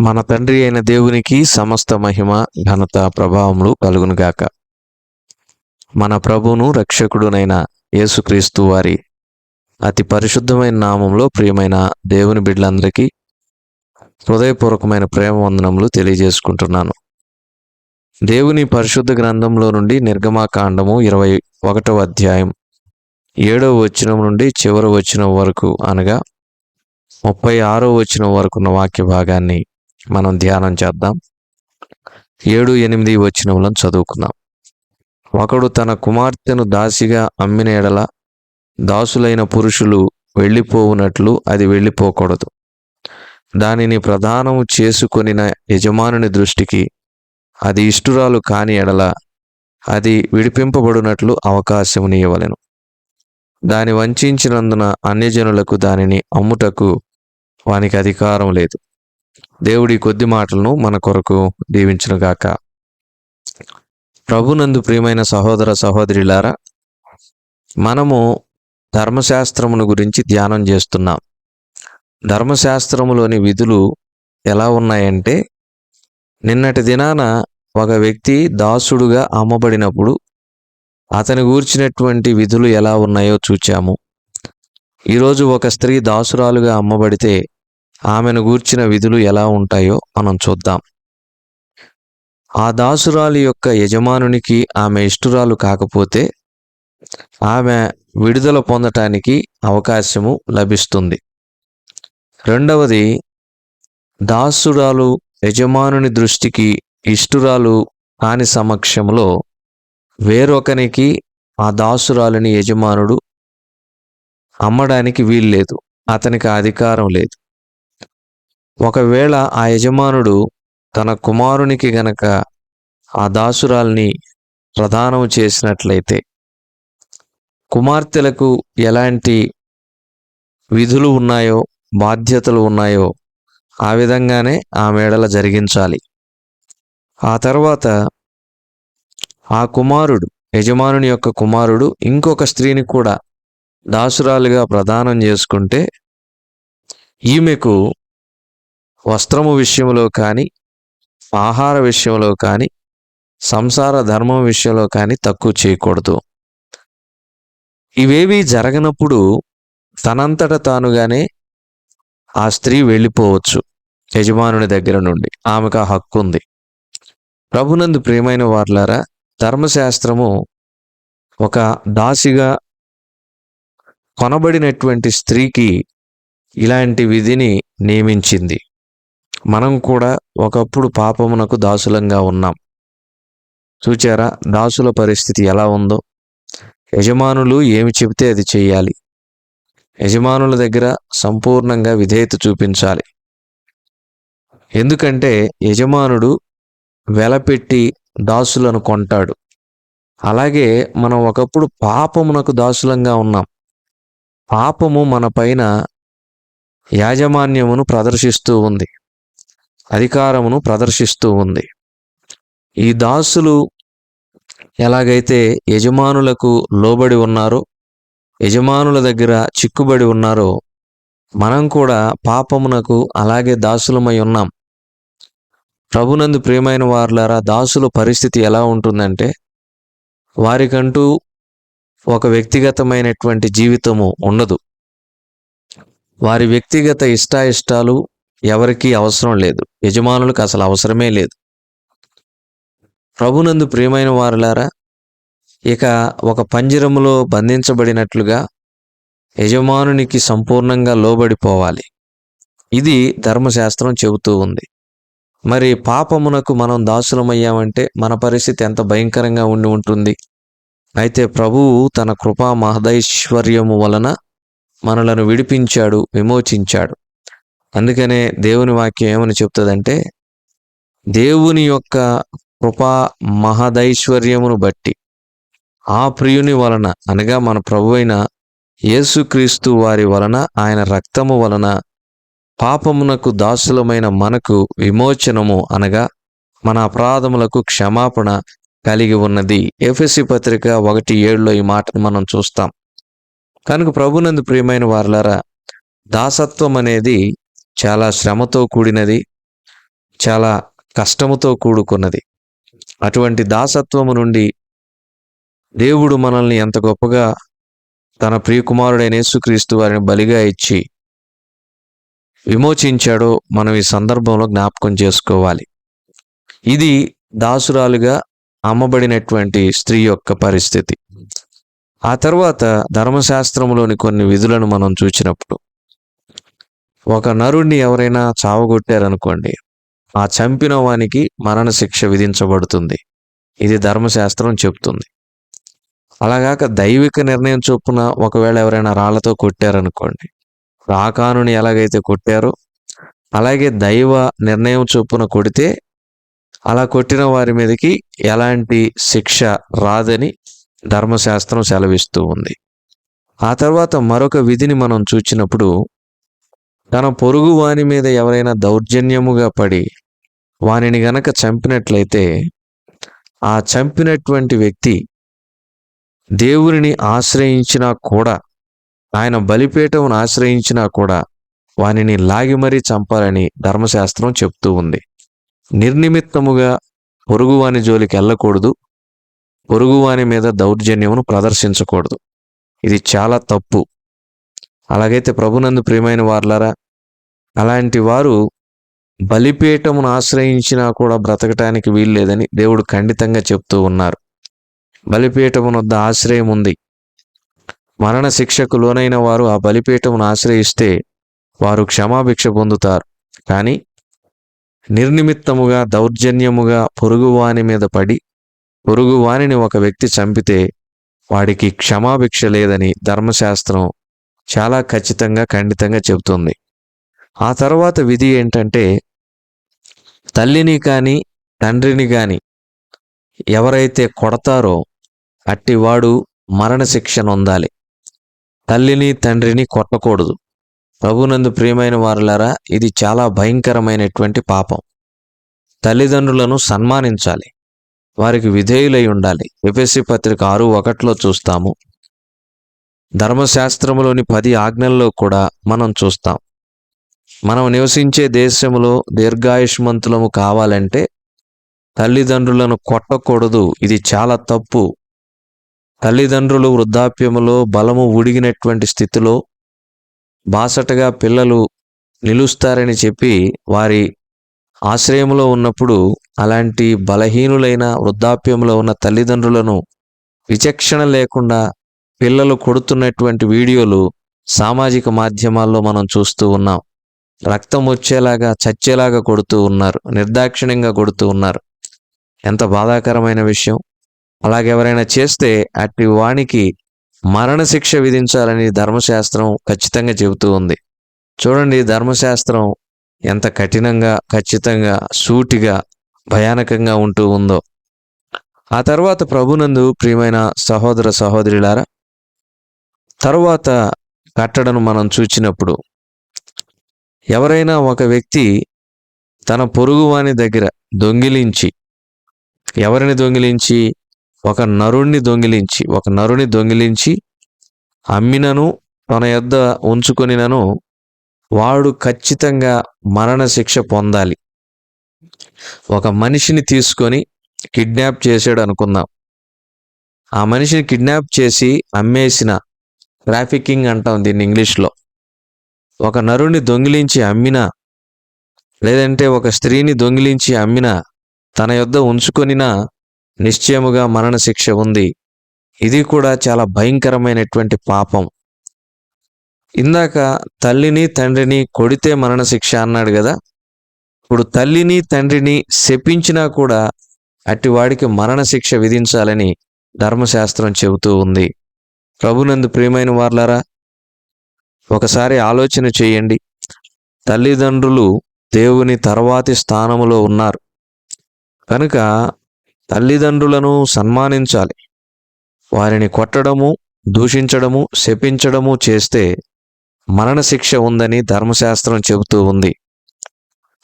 మన తండ్రి అయిన దేవునికి సమస్త మహిమ ఘనత ప్రభావములు కలుగునుగాక. మన ప్రభువును రక్షకుడునైన యేసుక్రీస్తు వారి అతి పరిశుద్ధమైన నామంలో ప్రియమైన దేవుని బిడ్డలందరికీ హృదయపూర్వకమైన ప్రేమ వందనములు తెలియజేసుకుంటున్నాను. దేవుని పరిశుద్ధ గ్రంథంలో నుండి నిర్గమాకాండము ఇరవై ఒకటవ అధ్యాయం ఏడవ వచనం నుండి చివరి వచనం వరకు అనగా ముప్పై ఆరో వచనం వరకు ఉన్న వాక్య భాగాన్ని మనం ధ్యానం చేద్దాం. ఏడు ఎనిమిది వచ్చినములను చదువుకుందాం. ఒకడు తన కుమార్తెను దాసిగా అమ్మిన ఎడల దాసులైన పురుషులు వెళ్ళిపోవునట్లు అది వెళ్ళిపోకూడదు. దానిని ప్రధానము చేసుకొనిన యజమానుని దృష్టికి అది ఇష్టురాలు కాని ఎడల అది విడిపింపబడినట్లు అవకాశమునియవలెను దాని వంచినందున అన్యజనులకు దానిని అమ్ముటకు వానికి అధికారం లేదు. దేవుడి కొద్ది మాటలను మన కొరకు దీవించునుగాక. ప్రభునందు ప్రియమైన సహోదర సహోదరులారా మనము ధర్మశాస్త్రమును గురించి ధ్యానం చేస్తున్నాం. ధర్మశాస్త్రములోని విధులు ఎలా ఉన్నాయంటే నిన్నటి దినాన ఒక వ్యక్తి దాసుడుగా అమ్మబడినప్పుడు అతని గూర్చినటువంటి విధులు ఎలా ఉన్నాయో చూచాము. ఈరోజు ఒక స్త్రీ దాసురాలుగా అమ్మబడితే ఆమెను గూర్చిన విధులు ఎలా ఉంటాయో మనం చూద్దాం. ఆ దాసురాలి యొక్క యజమానునికి ఆమె ఇష్టురాలు కాకపోతే ఆమె విడుదల పొందటానికి అవకాశము లభిస్తుంది. రెండవది దాసురాలు యజమానుని దృష్టికి ఇష్టురాలు కాని సమక్షంలో వేరొకనికి ఆ దాసురాలిని యజమానుడు అమ్మడానికి వీల్లేదు. అతనికి అధికారం లేదు. ఒకవేళ ఆ యజమానుడు తన కుమారునికి గనక ఆ దాసురాల్ని ప్రదానం చేసినట్లయితే కుమార్తెలకు ఎలాంటి విధులు ఉన్నాయో బాధ్యతలు ఉన్నాయో ఆ విధంగానే ఆ మేడల జరిగించాలి. ఆ తర్వాత ఆ కుమారుడు యజమానుని యొక్క కుమారుడు ఇంకొక స్త్రీని కూడా దాసురాలుగా ప్రదానం చేసుకుంటే ఈమెకు వస్త్రము విషయంలో కానీ ఆహార విషయంలో కానీ సంసార ధర్మం విషయంలో కానీ తక్కువ చేయకూడదు. ఇవేవి జరగనప్పుడు తనంతట తానుగానే ఆ స్త్రీ వెళ్ళిపోవచ్చు యజమానుని దగ్గర నుండి. ఆమెకు ఆ హక్కు ఉంది. ప్రభునందు ప్రియమైన వార్లారా ధర్మశాస్త్రము ఒక దాసిగా కొనబడినటువంటి స్త్రీకి ఇలాంటి విధిని నియమించింది. మనం కూడా ఒకప్పుడు పాపమునకు దాసులంగా ఉన్నాం. చూచారా? దాసుల పరిస్థితి ఎలా ఉందో? యజమానులు ఏమి చెబితే అది చేయాలి యజమానుల దగ్గర సంపూర్ణంగా విధేయత చూపించాలి. ఎందుకంటే యజమానుడు వెలపెట్టి దాసులను కొంటాడు. అలాగే మనం ఒకప్పుడు పాపమునకు దాసులంగా ఉన్నాం. పాపము మన పైన యాజమాన్యమును ప్రదర్శిస్తూ ఉంది. అధికారమును ప్రదర్శిస్తూ ఉంది. ఈ దాసులు ఎలాగైతే యజమానులకు లోబడి ఉన్నారో యజమానుల దగ్గర చిక్కుబడి ఉన్నారో మనం కూడా పాపమునకు అలాగే దాసులమై ఉన్నాం. ప్రభునందు ప్రియమైన వారులారా దాసుల పరిస్థితి ఎలా ఉంటుందంటే వారికంటూ ఒక వ్యక్తిగతమైనటువంటి జీవితము ఉండదు. వారి వ్యక్తిగత ఇష్టాయిష్టాలు ఎవరికీ అవసరం లేదు. యజమానులకు అసలు అవసరమే లేదు. ప్రభునందు ప్రియమైన వారులారా ఇక ఒక పంజరములో బంధించబడినట్లుగా యజమానునికి సంపూర్ణంగా లోబడిపోవాలి. ఇది ధర్మశాస్త్రం చెబుతూ ఉంది. మరి పాపమునకు మనం దాసులమయ్యామంటే మన పరిస్థితి ఎంత భయంకరంగా ఉండి ఉంటుంది. అయితే ప్రభువు తన కృపా మహదైశ్వర్యము వలన మనలను విడిపించాడు విమోచించాడు. అందుకనే దేవుని వాక్యం ఏమని చెప్తుందంటే దేవుని యొక్క కృపా మహదైశ్వర్యమును బట్టి ఆ ప్రియుని వలన అనగా మన ప్రభు అయిన యేసుక్రీస్తు వారి వలన ఆయన రక్తము వలన పాపమునకు దాసులమైన మనకు విమోచనము అనగా మన అపరాధములకు క్షమాపణ కలిగి ఉన్నది. ఎఫ్ఎస్సి పత్రిక ఒకటి ఏడులో ఈ మాటను మనం చూస్తాం. కనుక ప్రభునందు ప్రియమైన వారలారా దాసత్వం అనేది చాలా శ్రమతో కూడినది చాలా కష్టముతో కూడుకున్నది. అటువంటి దాసత్వము నుండి దేవుడు మనల్ని ఎంత గొప్పగా తన ప్రియకుమారుడైన యేసుక్రీస్తు వారిని బలిగా ఇచ్చి విమోచించాడో మనం ఈ సందర్భంలో జ్ఞాపకం చేసుకోవాలి. ఇది దాసురాలుగా అమ్మబడినటువంటి స్త్రీ యొక్క పరిస్థితి. ఆ తర్వాత ధర్మశాస్త్రంలోని కొన్ని విధులను మనం చూసినప్పుడు ఒక నరుణ్ణి ఎవరైనా చావగొట్టారనుకోండి ఆ చంపిన వానికి మరణశిక్ష విధించబడుతుంది. ఇది ధర్మశాస్త్రం చెప్తుంది. అలాగాక దైవిక నిర్ణయం చొప్పున ఒకవేళ ఎవరైనా రాళ్ళతో కొట్టారనుకోండి రాకానుని ఎలాగైతే కొట్టారో అలాగే దైవ నిర్ణయం చొప్పున కొడితే అలా కొట్టిన వారి మీదకి ఎలాంటి శిక్ష రాదని ధర్మశాస్త్రం సెలవిస్తూ ఉంది. ఆ తర్వాత మరొక విధిని మనం చూచినప్పుడు తన పొరుగు వాని మీద ఎవరైనా దౌర్జన్యముగా పడి వానిని గనక చంపినట్లయితే ఆ చంపినటువంటి వ్యక్తి దేవుని ఆశ్రయించినా కూడా ఆయన బలిపీఠమును ఆశ్రయించినా కూడా వానిని లాగి మరీ చంపాలని ధర్మశాస్త్రం చెప్తూ ఉంది. నిర్నిమిత్తముగా పొరుగువాని జోలికి వెళ్ళకూడదు పొరుగువాని మీద దౌర్జన్యమును ప్రదర్శించకూడదు. ఇది చాలా తప్పు. అలాగైతే ప్రభునందు ప్రియమైన వార్లారా అలాంటి వారు బలిపీఠమును ఆశ్రయించినా కూడా బ్రతకటానికి వీల్లేదని దేవుడు ఖండితంగా చెప్తూ ఉన్నారు. బలిపీఠమునొద్ద ఆశ్రయం ఉంది. మరణ శిక్షకు లోనైన వారు ఆ బలిపీఠమును ఆశ్రయిస్తే వారు క్షమాభిక్ష పొందుతారు. కానీ నిర్నిమిత్తముగా దౌర్జన్యముగా పొరుగువాని మీద పడి పొరుగువానిని ఒక వ్యక్తి చంపితే వాడికి క్షమాభిక్ష లేదని ధర్మశాస్త్రం చాలా ఖచ్చితంగా ఖండితంగా చెబుతుంది. ఆ తర్వాత విధి ఏంటంటే తల్లిని కానీ తండ్రిని కానీ ఎవరైతే కొడతారో అట్టివాడు మరణశిక్ష నొందాలి. తల్లిని తండ్రిని కొట్టకూడదు. ప్రభునందు ప్రియమైన వారులారా ఇది చాలా భయంకరమైనటువంటి పాపం. తల్లిదండ్రులను సన్మానించాలి. వారికి విధేయులై ఉండాలి. ఎఫ్ఎస్సి పత్రిక ఆరు ఒకటిలో చూస్తాము. ధర్మశాస్త్రములోని పది ఆజ్ఞల్లో కూడా మనం చూస్తాం. మనం నివసించే దేశంలో దీర్ఘాయుష్మంతులము కావాలంటే తల్లిదండ్రులను కొట్టకూడదు. ఇది చాలా తప్పు. తల్లిదండ్రులు వృద్ధాప్యములో బలము ఉడిగినటువంటి స్థితిలో బాసటగా పిల్లలు నిలుస్తారని చెప్పి వారి ఆశ్రయంలో ఉన్నప్పుడు అలాంటి బలహీనులైన వృద్ధాప్యంలో ఉన్న తల్లిదండ్రులను విచక్షణ లేకుండా పిల్లలు కొడుతున్నటువంటి వీడియోలు సామాజిక మాధ్యమాల్లో మనం చూస్తూ ఉన్నాం. రక్తం వచ్చేలాగా చచ్చేలాగా కొడుతూ ఉన్నారు నిర్దాక్షిణ్యంగా కొడుతూ ఉన్నారు. ఎంత బాధాకరమైన విషయం. అలాగెవరైనా చేస్తే అట్టి వానికి మరణశిక్ష విధించాలని ధర్మశాస్త్రం ఖచ్చితంగా చెబుతూ ఉంది. చూడండి ధర్మశాస్త్రం ఎంత కఠినంగా ఖచ్చితంగా సూటిగా భయానకంగా ఉంటూ ఉందో. ఆ తర్వాత ప్రభునందు ప్రియమైన సహోదర సహోదరులారా తరువాత కట్టడను మనం చూచినప్పుడు ఎవరైనా ఒక వ్యక్తి తన పొరుగువాని దగ్గర దొంగిలించి ఎవరిని దొంగిలించి? ఒక నరుణ్ణి దొంగిలించి ఒక నరుని దొంగిలించి అమ్మినను తన యొద్ద ఉంచుకొనినను వాడు ఖచ్చితంగా మరణశిక్ష పొందాలి. ఒక మనిషిని తీసుకొని కిడ్నాప్ చేశాడు అనుకుందాం ఆ మనిషిని కిడ్నాప్ చేసి అమ్మేసిన ట్రాఫికింగ్ అంటాం దీన్ని ఇంగ్లీష్లో. ఒక నరుని దొంగిలించి అమ్మినా లేదంటే ఒక స్త్రీని దొంగిలించి అమ్మినా తన యొద్ద ఉంచుకొనినా నిశ్చయముగా మరణశిక్ష ఉంది. ఇది కూడా చాలా భయంకరమైనటువంటి పాపం. ఇందాక తల్లిని తండ్రిని కొడితే మరణశిక్ష అన్నాడు కదా? ఇప్పుడు తల్లిని తండ్రిని శపించినా కూడా అట్టివాడికి మరణశిక్ష విధించాలని ధర్మశాస్త్రం చెబుతూ ఉంది. ప్రభునందు ప్రియమైన వార్లారా ఒకసారి ఆలోచన చేయండి. తల్లిదండ్రులు దేవుని తర్వాతి స్థానములో ఉన్నారు. కనుక తల్లిదండ్రులను సన్మానించాలి. వారిని కొట్టడము దూషించడము శపించడము చేస్తే మరణశిక్ష ఉందని ధర్మశాస్త్రం చెబుతూ ఉంది.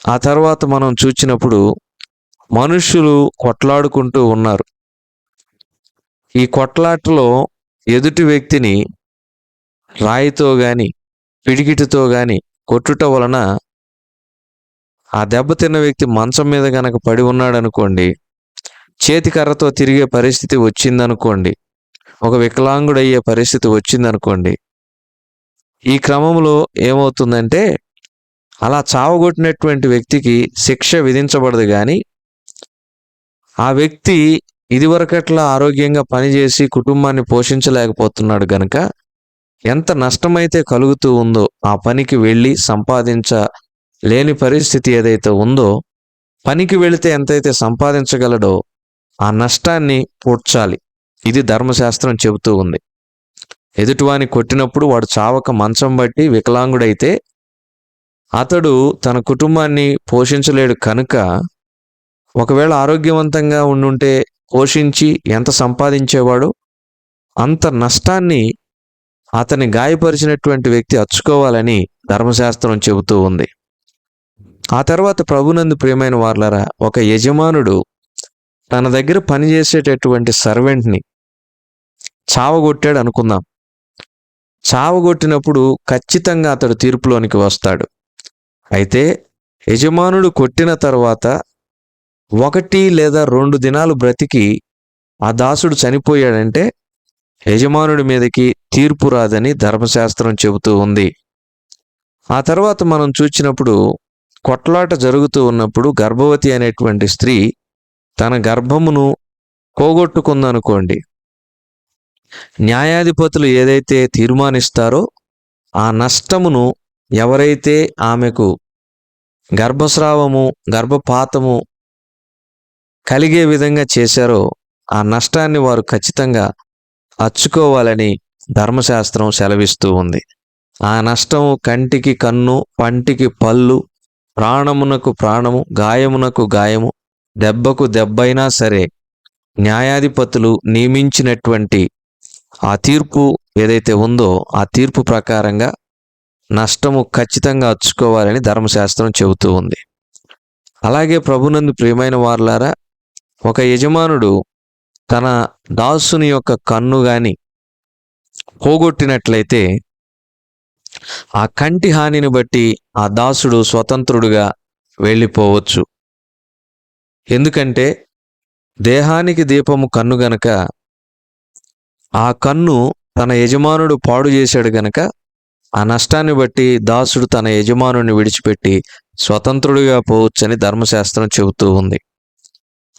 ఆ తర్వాత మనం చూచినప్పుడు మనుషులు కొట్లాడుకుంటూ ఉన్నారు. ఈ కొట్లాటలో ఎదుటి వ్యక్తిని రాయితో గాని పిడికిటితో గాని కొట్టుట వలన ఆ దెబ్బతిన్న వ్యక్తి మంచం మీద గనక పడి ఉన్నాడు అనుకోండి చేతికర్రతో తిరిగే పరిస్థితి వచ్చిందనుకోండి ఒక వికలాంగుడయ్యే పరిస్థితి వచ్చిందనుకోండి ఈ క్రమంలో ఏమవుతుందంటే అలా చావగొట్టినటువంటి వ్యక్తికి శిక్ష విధించబడదు కానీ ఆ వ్యక్తి ఇదివరకట్లా ఆరోగ్యంగా పనిచేసి కుటుంబాన్ని పోషించలేకపోతున్నాడు గనక ఎంత నష్టమైతే కలుగుతూ ఉందో ఆ పనికి వెళ్ళి సంపాదించ లేని పరిస్థితి ఏదైతే ఉందో పనికి వెళితే ఎంతైతే సంపాదించగలడో ఆ నష్టాన్ని పూడ్చాలి. ఇది ధర్మశాస్త్రం చెబుతూ ఉంది. ఎదుటివాని కొట్టినప్పుడు వాడు చావక మంచం బట్టి వికలాంగుడైతే అతడు తన కుటుంబాన్ని పోషించలేడు కనుక ఒకవేళ ఆరోగ్యవంతంగా ఉండుంటే పోషించి ఎంత సంపాదించేవాడు అంత నష్టాన్ని అతన్ని గాయపరిచినటువంటి వ్యక్తి అచ్చుకోవాలని ధర్మశాస్త్రం చెబుతూ ఉంది. ఆ తర్వాత ప్రభునందు ప్రియమైన వార్లరా ఒక యజమానుడు తన దగ్గర పనిచేసేటటువంటి సర్వెంట్ని చావగొట్టాడు అనుకుందాం చావగొట్టినప్పుడు ఖచ్చితంగా అతడు తీర్పులోనికి వస్తాడు. అయితే యజమానుడు కొట్టిన తర్వాత ఒకటి లేదా రెండు దినాలు బ్రతికి ఆ దాసుడు చనిపోయాడంటే యజమానుడి మీదకి తీర్పు రాదని ధర్మశాస్త్రం చెబుతూ ఉంది. ఆ తర్వాత మనం చూచినప్పుడు కొట్లాట జరుగుతూ ఉన్నప్పుడు గర్భవతి అనేటువంటి స్త్రీ తన గర్భమును పోగొట్టుకుందనుకోండి. న్యాయాధిపతులు ఏదైతే తీర్మానిస్తారో ఆ నష్టమును ఎవరైతే ఆమెకు గర్భస్రావము గర్భపాతము కలిగే విధంగా చేశారో ఆ నష్టాన్ని వారు ఖచ్చితంగా అచ్చుకోవాలని ధర్మశాస్త్రం సెలవిస్తూ ఉంది. ఆ నష్టం కంటికి కన్ను పంటికి పళ్ళు ప్రాణమునకు ప్రాణము గాయమునకు గాయము దెబ్బకు దెబ్బైనా సరే న్యాయాధిపతులు నియమించినటువంటి ఆ తీర్పు ఏదైతే ఉందో ఆ తీర్పు ప్రకారంగా నష్టము ఖచ్చితంగా అచ్చుకోవాలని ధర్మశాస్త్రం చెబుతూ ఉంది. అలాగే ప్రభునందు ప్రియమైన వారులారా ఒక యజమానుడు తన దాసుని యొక్క కన్ను గాని పోగొట్టినట్లయితే ఆ కంటి హానిని బట్టి ఆ దాసుడు స్వతంత్రుడుగా వెళ్ళిపోవచ్చు. ఎందుకంటే దేహానికి దీపము కన్ను గనక ఆ కన్ను తన యజమానుడు పాడు చేశాడు గనక ఆ నష్టాన్ని బట్టి దాసుడు తన యజమానుని విడిచిపెట్టి స్వతంత్రుడిగా పోవచ్చని ధర్మశాస్త్రం చెబుతూ ఉంది.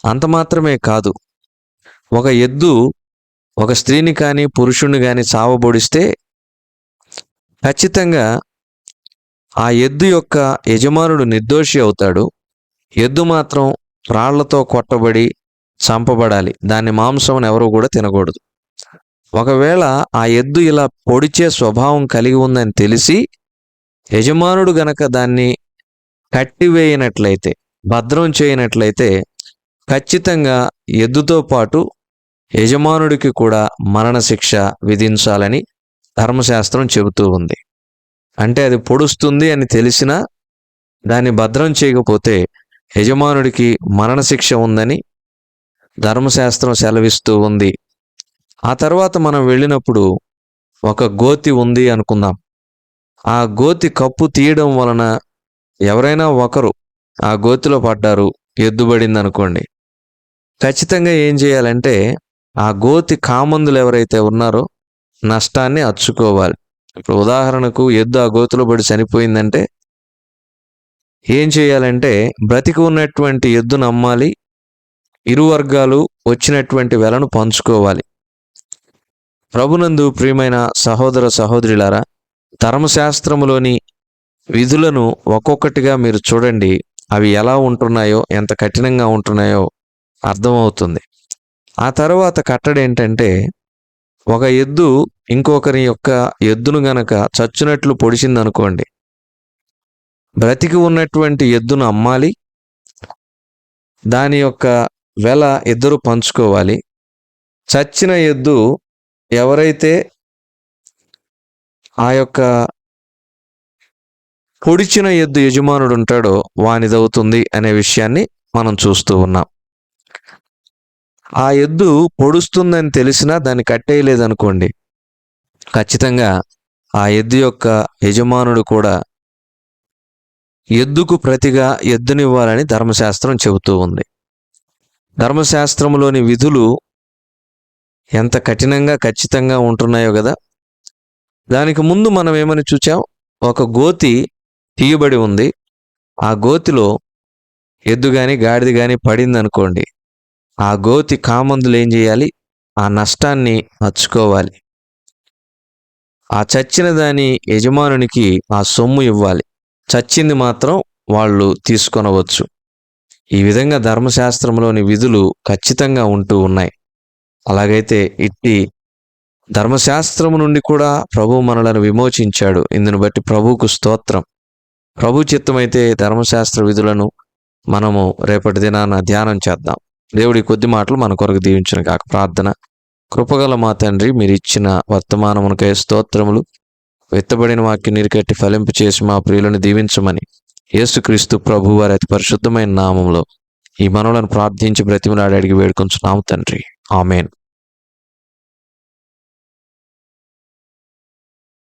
అంత మాత్రమే కాదు ఒక ఎద్దు ఒక స్త్రీని కానీ పురుషుణ్ణి కానీ చావబొడిస్తే ఖచ్చితంగా ఆ ఎద్దు యొక్క యజమానుడు నిర్దోషి అవుతాడు. ఎద్దు మాత్రం రాళ్ళతో కొట్టబడి చంపబడాలి. దాని మాంసం ఎవరు కూడా తినకూడదు. ఒకవేళ ఆ ఎద్దు ఇలా పొడిచే స్వభావం కలిగి ఉందని తెలిసి యజమానుడు గనక దాన్ని కట్టివేయనట్లయితే భద్రం చేయనట్లయితే ఖచ్చితంగా ఎద్దుతో పాటు యజమానుడికి కూడా మరణశిక్ష విధించాలని ధర్మశాస్త్రం చెబుతూ ఉంది. అంటే అది పొడుస్తుంది అని తెలిసినా దాన్ని భద్రం చేయకపోతే యజమానుడికి మరణశిక్ష ఉందని ధర్మశాస్త్రం సెలవిస్తూ ఉంది. ఆ తర్వాత మనం వెళ్ళినప్పుడు ఒక గోతి ఉంది అనుకుందాం. ఆ గోతి కప్పు తీయడం వలన ఎవరైనా ఒకరు ఆ గోతిలో పడ్డారు ఎద్దుబడింది అనుకోండి ఖచ్చితంగా ఏం చేయాలంటే ఆ గోతి కామందులు ఎవరైతే ఉన్నారో నష్టాన్ని అచ్చుకోవాలి. ఇప్పుడు ఉదాహరణకు ఎద్దు ఆ గోతిలో పడి చనిపోయిందంటే ఏం చేయాలంటే బ్రతికి ఉన్నటువంటి ఎద్దును అమ్మాలి ఇరు వర్గాలు వచ్చినటువంటి వెలను పంచుకోవాలి. ప్రభునందు ప్రియమైన సహోదర సహోదరులారా ధర్మశాస్త్రములోని విధులను ఒక్కొక్కటిగా మీరు చూడండి అవి ఎలా ఉంటున్నాయో ఎంత కఠినంగా ఉంటున్నాయో అర్థమవుతుంది. ఆ తర్వాత కట్టడి ఏంటంటే ఒక ఎద్దు ఇంకొకరి యొక్క ఎద్దును గనక చచ్చినట్లు పొడిచిందనుకోండి బ్రతికి ఉన్నటువంటి ఎద్దును అమ్మాలి దాని యొక్క వెల ఇద్దరు పంచుకోవాలి. చచ్చిన ఎద్దు ఎవరైతే ఆ యొక్క పొడిచిన ఎద్దు యజమానుడు ఉంటాడో వానిదవుతుంది అనే విషయాన్ని మనం చూస్తూ ఉన్నాం. ఆ ఎద్దు పొడుస్తుందని తెలిసినా దాన్ని కట్టేయలేదనుకోండి. ఖచ్చితంగా ఆ ఎద్దు యొక్క యజమానుడు కూడా ఎద్దుకు ప్రతిగా ఎద్దునివ్వాలని ధర్మశాస్త్రం చెబుతూ ఉంది. ధర్మశాస్త్రంలోని విధులు ఎంత కఠినంగా ఖచ్చితంగా ఉంటున్నాయో కదా దానికి ముందు మనం ఏమని చూచాం? ఒక గోతి తీయబడి ఉంది. ఆ గోతిలో ఎద్దు కానీ గాడిది కానీ పడింది అనుకోండి ఆ గోతి కామందులు ఏం చేయాలి? ఆ నష్టాన్ని నచ్చుకోవాలి. ఆ చచ్చిన దాని యజమానునికి ఆ సొమ్ము ఇవ్వాలి. చచ్చింది మాత్రం వాళ్ళు తీసుకొనవచ్చు. ఈ విధంగా ధర్మశాస్త్రంలోని విధులు ఖచ్చితంగా ఉంటూ ఉన్నాయి. అలాగైతే ఇట్టి ధర్మశాస్త్రము నుండి కూడా ప్రభు మనలను విమోచించాడు. ఇందును బట్టి ప్రభువుకు స్తోత్రం. ప్రభు చిత్తమైతే ధర్మశాస్త్ర విధులను మనము రేపటి దినాన ధ్యానం చేద్దాం. దేవుడి కొద్ది మాటలు మన కొరకు దీవించిన కాక ప్రార్థన. కృపగల మా తండ్రి మీరు ఇచ్చిన వర్తమానమునకై స్తోత్రములు. వెత్తబడిన వాక్యం నీరుకట్టి ఫలింపు చేసి మా ప్రియులను దీవించమని యేసుక్రీస్తు ప్రభు వారి అతి పరిశుద్ధమైన నామంలో ఈ మనవులను ప్రార్థించి బ్రతిమలాడి అడిగి వేడుకొంచున్నాము తండ్రి. ఆమెన్.